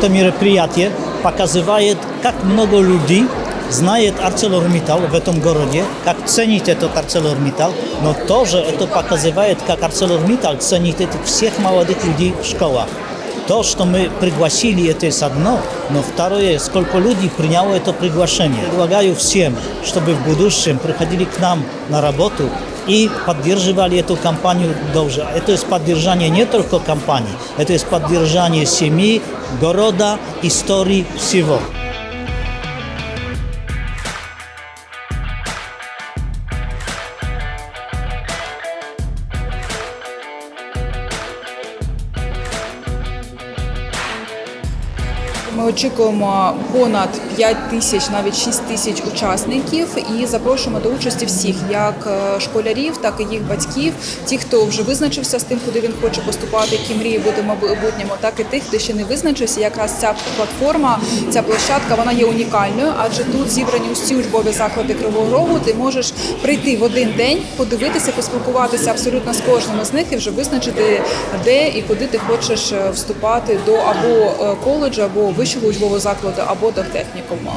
это мероприятие показывает, как много людей знает ArcelorMittal в этом городе, как ценит этот ArcelorMittal, но тоже это показывает, как ArcelorMittal ценит этих всех молодых людей в школах. То, что мы пригласили, это есть одно, но второе, сколько людей приняло это приглашение. Предлагаю всем, чтобы в будущем приходили к нам на работу и поддерживали эту компанию тоже. Это есть поддержание не только компании, это есть поддержание семьи, города, истории, всего. Ми очікуємо понад 5 тисяч, навіть 6 тисяч учасників, і запрошуємо до участі всіх, як е, школярів, так і їх батьків, ті, хто вже визначився з тим, куди він хоче поступати, які мрії в майбутньому, так і тих, хто ще не визначився. Якраз ця платформа, ця площадка, вона є унікальною, адже тут зібрані усі учбові заклади Кривого Рогу. Ти можеш прийти в один день, подивитися, поспілкуватися абсолютно з кожним з них і вже визначити, де і куди ти хочеш е, вступати до або е, коледжу, або вищого учбового закладу, або до технікуму.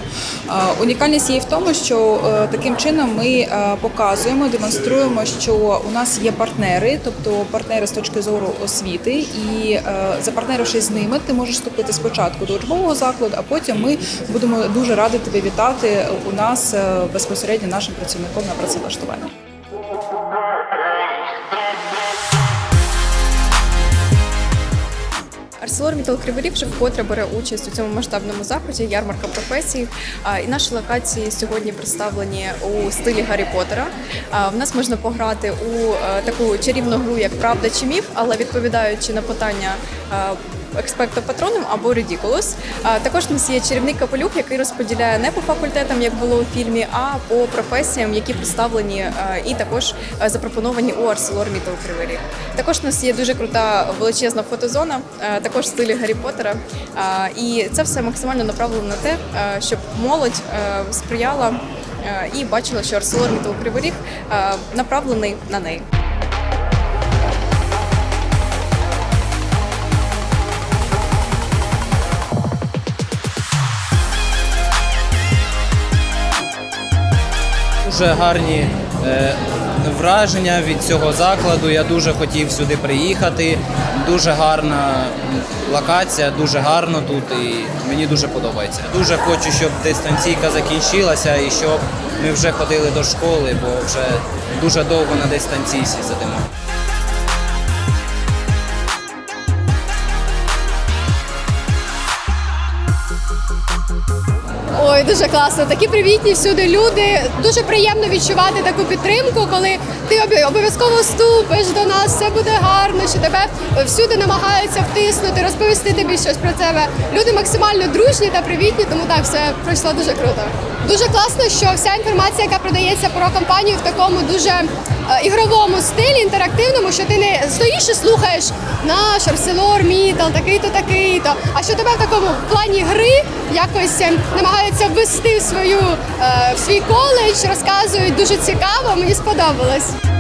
Е, Унікальність є в тому, що е, таким чином ми е, показуємо, демонструємо, що у нас є партнери, тобто партнери з точки зору освіти, і запартнерившись з ними, ти можеш вступити спочатку до учбового закладу, а потім ми будемо дуже раді тебе вітати у нас безпосередньо нашим працівником на працевлаштуванні. ArcelorMittal Кривий Ріг вже вкотре бере участь у цьому масштабному заході ярмарка професій. І наші локації сьогодні представлені у стилі Гаррі Поттера. В нас можна пограти у е, таку чарівну гру, як Правда чи міф, але відповідаючи на питання. Експекто патроном або Ridiculous. Також у нас є чарівний капелюх, який розподіляє не по факультетам, як було у фільмі, а по професіям, які представлені і також запропоновані у Кривий Ріг. Також у нас є дуже крута величезна фотозона, також в стилі Гаррі Поттера. І це все максимально направлено на те, щоб молодь сприяла і бачила, що ArcelorMittal Кривий Ріг е, направлений на неї. Дуже гарні е, враження від цього закладу. Я дуже хотів сюди приїхати. Дуже гарна локація, дуже гарно тут і мені дуже подобається. Дуже хочу, щоб дистанційка закінчилася і щоб ми вже ходили до школи, бо вже дуже довго на дистанційці сидимо. Ой, дуже класно. Такі привітні всюди люди. Дуже приємно відчувати таку підтримку, коли ти обов'язково вступиш до нас, все буде гарно, що тебе всюди намагаються втиснути, розповісти тобі щось про тебе. Люди максимально дружні та привітні, тому так все пройшло дуже круто. Дуже класно, що вся інформація, яка продається про компанію в такому дуже е, ігровому стилі, інтерактивному, що ти не стоїш і слухаєш наш ArcelorMittal, такий-то, такий-то. А що тебе в такому плані гри якось е, намагаються ввести в свою е, в свій коледж, розказують дуже цікаво. Мені сподобалось.